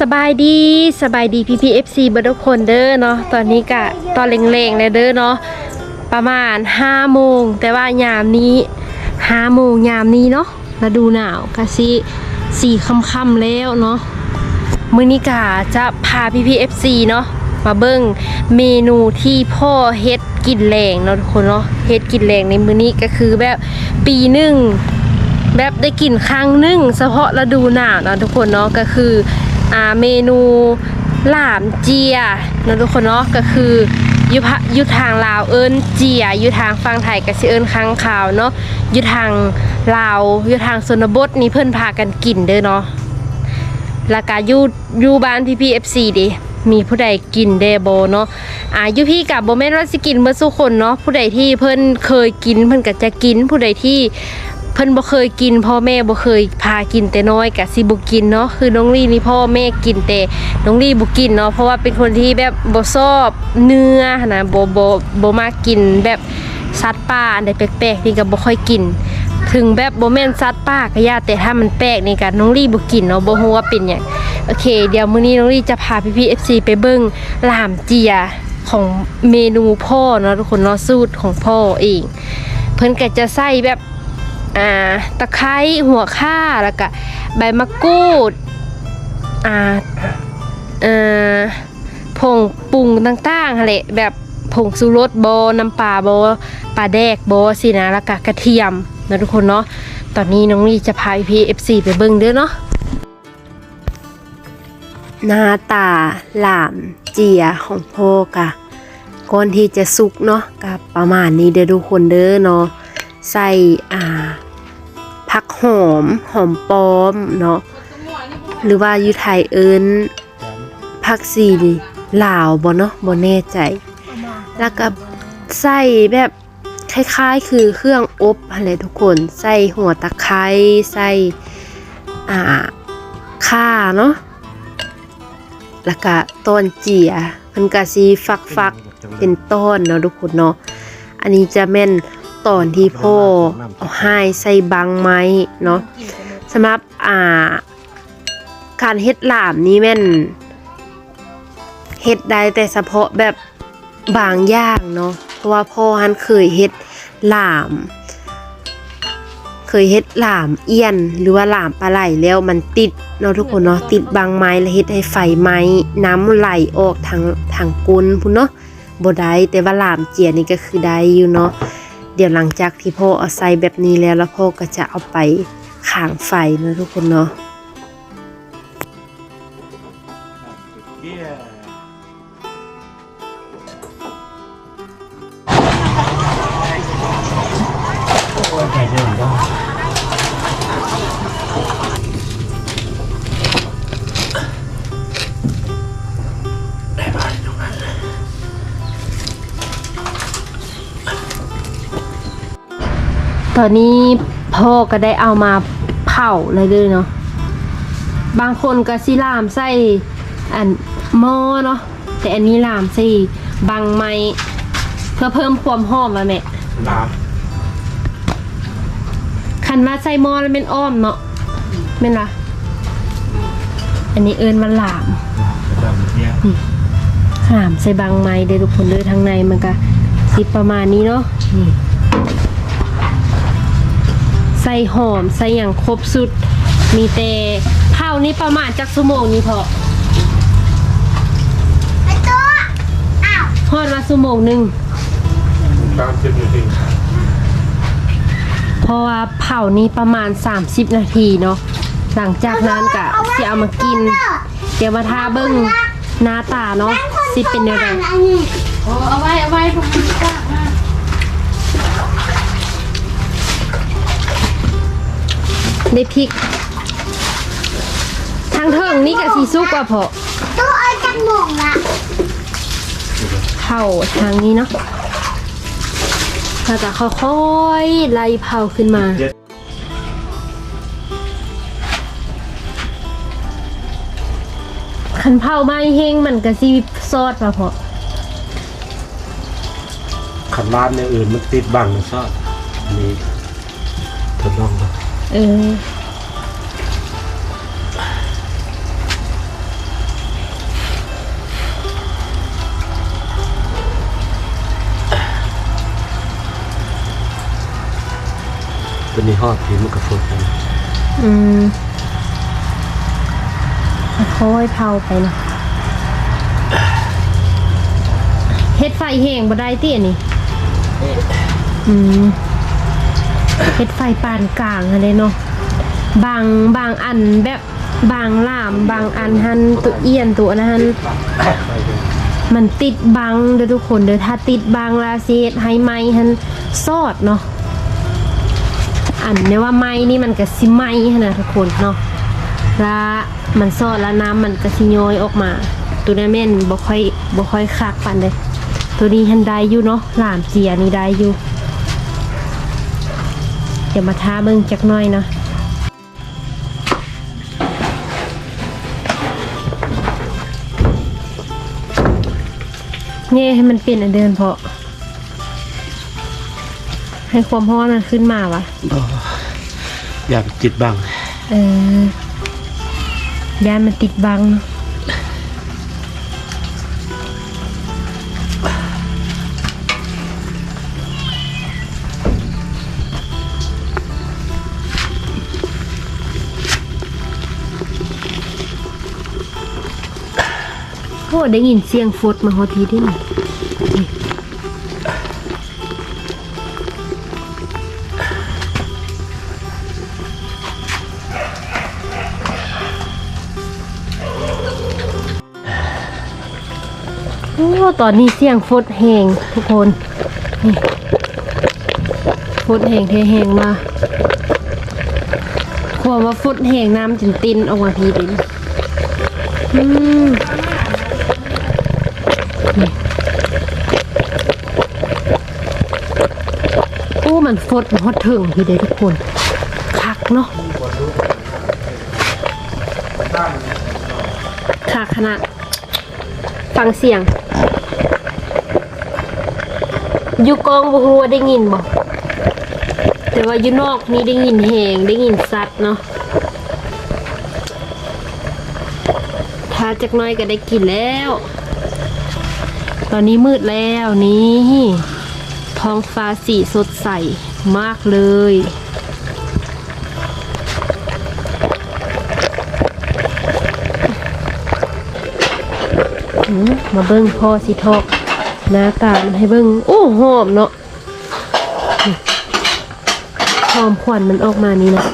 สบายดีสบายดีพีพีเอฟซีเบอร์ทุกคนเด้อเนาะตอนนี้กะตอนเร่งๆเลยเด้อเนาะประมาณ5โมงแต่ว่ายามนี้5โมงยามนี้เนาะฤดูหนาวกะสิสี่ค่ำๆแล้วเนาะมื้อนี้กะจะพาพีพีเอฟซีเนาะมาเบิ่งเมนูที่พ่อเฮ็ดกินแรงเนาะทุกคนเนาะเฮ็ดกินแรงในมื้อนี้ก็คือแบบปีหนึ่งแบบได้กลิ่นครั้งหนึ่งเฉพาะฤดูหนาวเนาะทุกคนเนาะก็คือ อ่าเมนูหลามเจียนะทุกคนเนาะก็คือยุพยุทางลาวเอิ้นเจียยุทางฝั่งไทยก็สิเอิ้นค้างข่าวเนาะยุทางลาวยุทางชนบทนี่เพิ่อนพากันกินเด้อเนาะแล้วก็ยูยูบ้านพี่พีเอฟซีดิมีผู้ใดกินเดโบเนาะอ่ายู่พี่กับโบแม่นว่าสิกินเมื่อสุคนเนาะผู้ใดที่เพิ่นเคยกินเพิ่นก็จะกินผู้ใดที่ พิ่นบ่เคยกิน พ่อแม่บ่เคยพากินแต่น้อยกะสิบ่กินเนาะคือน้องลี่นี่พ่อแม่กินแต่น้องลี่บ่กินเนาะเพราะว่าเป็นคนที่แบบบ่ชอบเนื้อนะบ่บ่บ่มากินแบบสัตว์ป่าอันใดแปลกๆนี่ก็บ่ค่อยกิน ถึงแบบบ่แม่นสัตว์ป่าก็ยาแต่ถ้ามันแปลกนี่ก็น้องลี่บ่กินเนาะบ่ฮู้ว่าเป็นหยังโอเค เดี๋ยวมื้อนี้น้องลี่จะพาพี่ๆ FC ไปเบิ่งลามเจียของเมนูพ่อเนาะทุกคนเนาะสูตรของพ่อเอง เพิ่นก็จะใส่แบบ อ่าตะไคร้หัวข่าแล้วก็ใบมะกรูดอ่าเอ่อผงปรุงต่างๆหั่นแหลแบบผงซูรสโบน้ำปลาโบปลาแดกโบสินะแล้วก็กระเทียมนะทุกคนเนาะตอนนี้น้องลี่จะพาพีเอฟซีไปเบิ่งเด้อเนาะหน้าตาหลามเจียของพ่อกะก่อนที่จะสุกเนาะกับประมาณนี้เด้อทุกคนเด้อเนาะใส่อ่า หอมหอมป้อมเนาะหรือว่าอยู่ไทยเอิ้นผักซีนี่ลาวบ่เนาะบ่แน่ใจ แล้วก็ใส่แบบคล้ายๆ คือเครื่องอบอะไรทุกคนใส่หัวตะไคร้ใส่อ่าข่าเนาะแล้วก็ต้นเจียมันก็สิฟักๆเป็นต้นเนาะทุกคนเนาะอันนี้จะแม่น ตอนที่พ่อเอาให้ใส่บางไม้เนาะสำหรับอ่า การเฮ็ดหลามนี้แม่นเฮ็ดได้แต่เฉพาะแบบบางอย่างเนาะเพราะว่าพ่อฮันเคยเฮ็ดหลาม เคยเฮ็ดหลามเอี้ยน หรือว่าหลามปลาไหลแล้วมันติดเนาะทุกคนเนาะติดบางไม้แล้วเฮ็ดให้ไฟไม้น้ำไหลออกทางทางก้นพุ่นเนาะบ่ได้แต่ว่าหลามเจียนี่ก็คือได้อยู่เนาะ เดี๋ยวหลังจากที่พ่อเอาใส่แบบนี้แล้วแล้วพ่อก็จะเอาไปขางไฟนะทุกคนเนาะ ตอนนี้พ่อก็ได้เอามาเผาเลยเด้วยเนาะบางคนก็สิลามใส่อันหม้อเนาะแต่อันนี้ลามใส่บางไม้เพื่อเพิ่มความหอมแล้วแม่น้คันว่าใส่หม้อแล้วเป็นอ้อมเนาะแม่นล่ะอันนี้เอิญมันหลามำแบบเนี้ยหลามใส่บางไม้เด้อทุกคนเด้อทางในมันก็สิประมาณนี้เนาะนี่ใส่หอม ใส่อย่างครบสุด มีแต่ข้าวนี้ประมาณจักชั่วโมงนี้พอทอดมาชั่วโมงหนึ่งตามสิบนาทีเพราะว่าเผานี้ประมาณ 30 นาทีเนาะหลังจากนั้นก็สิเอามากิน เดี๋ยวมาทาเบิ้งหน้าตาเนาะสิเป็นยังไงโอ้เอาไว้เอาไว้ผมก ได้พริก ทางเทิงนี่ก็สีสุกกว่าพอตัวเอาจากหม่องละเผาทางนี้เนาะเราจะค่อยๆไล่เผาขึ้นมาขันเผาไม้เฮงมันก็สีซอดป่ะพอขันร้านอย่างอื่นมันติดบังนะซอดอันนี้ทดลองดู เออตัวนี้หอดผีมันกระฟุดกันอืมค่อยเผาไปเนาะเฮ็ดไฟแห้งบ่ได้ติอันนี้อืม เฮ็ดไฟปานกลางอะไรเนาะบางบางอันแบบบางล่าม บางอันหันตัวเอียนตัวนะหันมันติดบังเด้อทุกคนเด้อถ้าติดบังลาเซียดให้ไม้หันซอดเนาะอันเนี่ยว่าไม้นี่มันก็สิไม้หันนะทุกคนเนาะล้วมันซอดแล้วน้ำมันก็สิย้อยออกมา ตัวนั้นแม่นบ่ค่อยบ่ค่อยคักปานใดตัวนี้หันได้อยู่เนาะหลามเจียนี่ได้อยู่ เดี๋ยวมาท้าเบิ่งจักหน่อยเนาะเง่ให้มันเปลี่ยนอันเดินเพาะ ให้ความร้อนมันขึ้นมาวะอยากจิตบัง เออย่านมันติดบังเนอะ ได้ยินเสียงฟดมาฮอทีด้วยนี่โอ้ตอนนี้เสียงฟดแหงทุกคนฟดแหงเทแหงมาความาฟดแหงน้ำจนตินออกมาทีดินอืม มันฟดฮอตถึงพี่เด้ทุกคนคักเนาะคักขนาดฟังเสียง อยู่กองบ่ฮู้ว่าได้ยินบ่แต่ว่าอยู่นอกนี่ได้ยินแหงได้ยินสัตว์เนาะถ้าจักน้อยก็ได้กินแล้ว ตอนนี้มืดแล้วนี่ ท้องฟ้าสีสดใสมากเลย มาเบิ้งพ่อสิทอกหน้าตามันให้เบิ้งโอ้หอมเนาะหอมควันมันออกมานี่นะ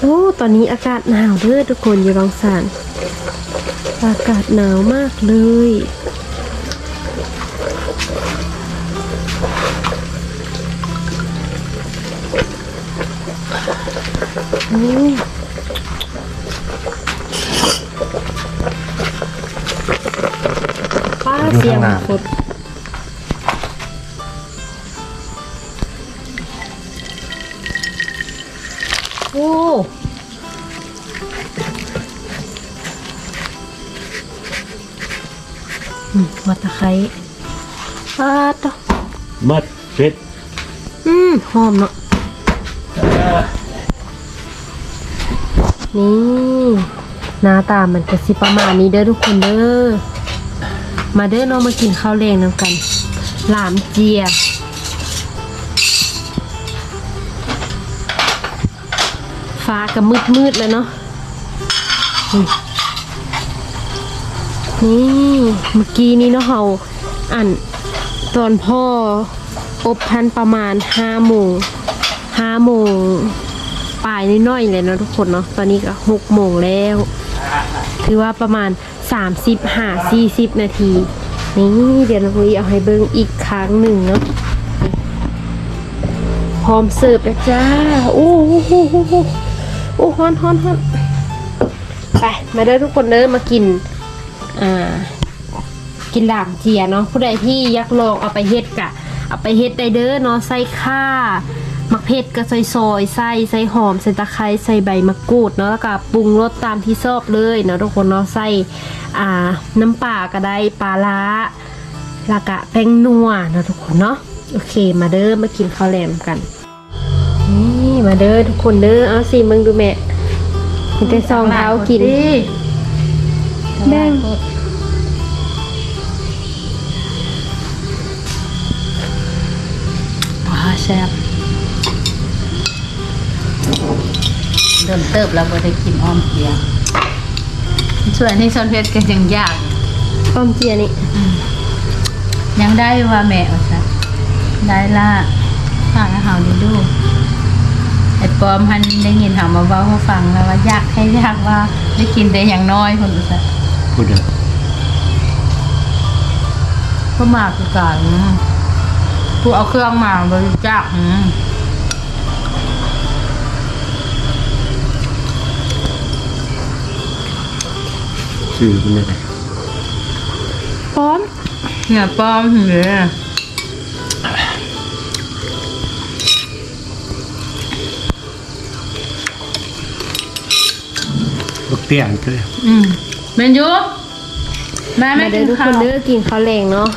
โอ้ตอนนี้อากาศหนาวเด้อทุกคนอยู่รองสารอากาศหนาวมากเลย โอ้ยป้าเสียงฝนโอ้อืมหัวตะไคร้ปาดเนาะมัดเฟ็ดอืมหอมเนาะ นี่หน้าตามันจะสิประมาณนี้เด้อทุกคนเด้อมาเด้อเน้องมากินข้าวแรงน้ำกันหลามเจียฟ้าก็มืดมืดๆแล้วเนาะนี่เมื่อกี้นี้เนาะเฮาอันตอนพ่ออบพันประมาณห้าโมงห้าโมง ปลายน้อยๆเลยเนาะทุกคนเนาะตอนนี้ก็หกโมงแล้วคือว่าประมาณสามสิบห้าสี่สิบนาที นี่เดี๋ยวน้องลีเอาให้เบิ้งอีกครั้งหนึ่งเนาะพร้อมเสิร์ฟแล้วจ้า โอ้โหโอ้โหโอ้โหโอ้ฮอนฮอนฮอนไป มาเด้อทุกคนเด้อมากิน อ่า กินหลามเจียเนาะผู้ใดที่ยากลองเอาไปเฮ็ดกะ เอาไปเฮ็ดได้เด้อเนาะใส่ข่า มักเผ็ดก็ซอยซอยๆใส่ใส่หอมใส่ตะไคร้ใส่ใบมะกรูดเนาะแล้วก็ปรุงรสตามที่ชอบเลยเนาะทุกคนเนาะใส่อ่าน้ำปลาก็ได้ปลาล้าแล้วก็แป้งนัวเนาะทุกคนเนาะโอเคมาเด้อมากินข้าวแหลมกันนี่มาเด้อทุกคนเด้อเอาสิมึงดูแม่มีแต่ซองเท้ากินแบ่งอซ่บ เดิมเติบแล้วบ่ได้กินอ้อมเกียงส่วนที่ซอนเพชรก็ยังยากอ้อมเจียนี่ยังได้ว่าแม่ว่าซะได้ละฝากให้เฮาได้ดูไอ้ปอมพันได้ยินเฮามาเว้าให้ฟังแล้วว่าอยากให้อยากว่าได้กินแต่อย่างน้อยคนว่าซะพูดเด้อก็มาคือกันผู้เอาเครื่องมาบริจาค ชื่อมันได้พร้อมเนี่ยป้อมเหนือบักเตี้ยนคืออืมเมนยูมาแม่มากิเด้อนทุกคข้าวนเด้อกินข้าวแรงเนาะ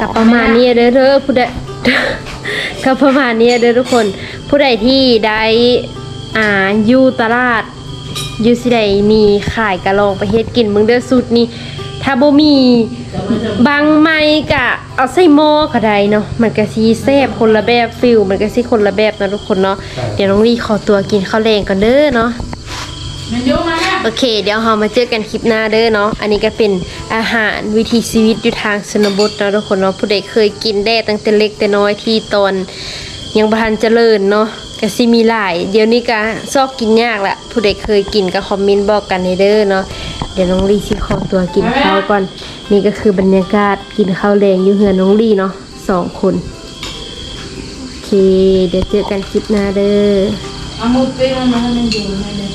กับประมาณนี้เด้อเด้อผู้ใด กับประมาณนี้เด้อทุกคน ผู้ใดที่ได้อ่าอยู่ตลาด อยู่สิใดมีขายกะลองไปเฮ็ดกินมึงเด้อสูตรนี้ถ้าบ่มีบางไม้กะเอาใส่หม้อก็ได้เนาะมันก็สิแซ่บคนละแบบฟิลมันก็สิคนละแบบเนาะทุกคนเนาะเดี๋ยวน้องลี่ขอตัวกินข้าวแรงก่อนเด้อเนาะเมนยูมาแม่โอเค เดี๋ยวเรามาเจอกันคลิปหน้าเด้อเนาะอันนี้ก็เป็นอาหารวิถีชีวิตอยู่ทางชนบทเนาะทุกคนเนาะผู้ใดเคยกินได้ตั้งแต่เล็กแต่น้อยที่ตอน ยังประทันเจริญเนาะกะซิมีหลาย เดี๋ยวนี้กะซอกกินยากละผู้ใดเคยกินก็คอมเมนต์บอกกันให้เด้อเนาะเดี๋ยวน้องลี่สิขอตัวกินข้าวก่อน นี่ก็คือบรรยากาศกินข้าวแรงอยู่เหือนน้องลี่เนาะสองคนโอเค เดี๋ยวเจอกันคลิปหน้าเด้อเอามือปิ้งมันมาให้เมนยูให้เลย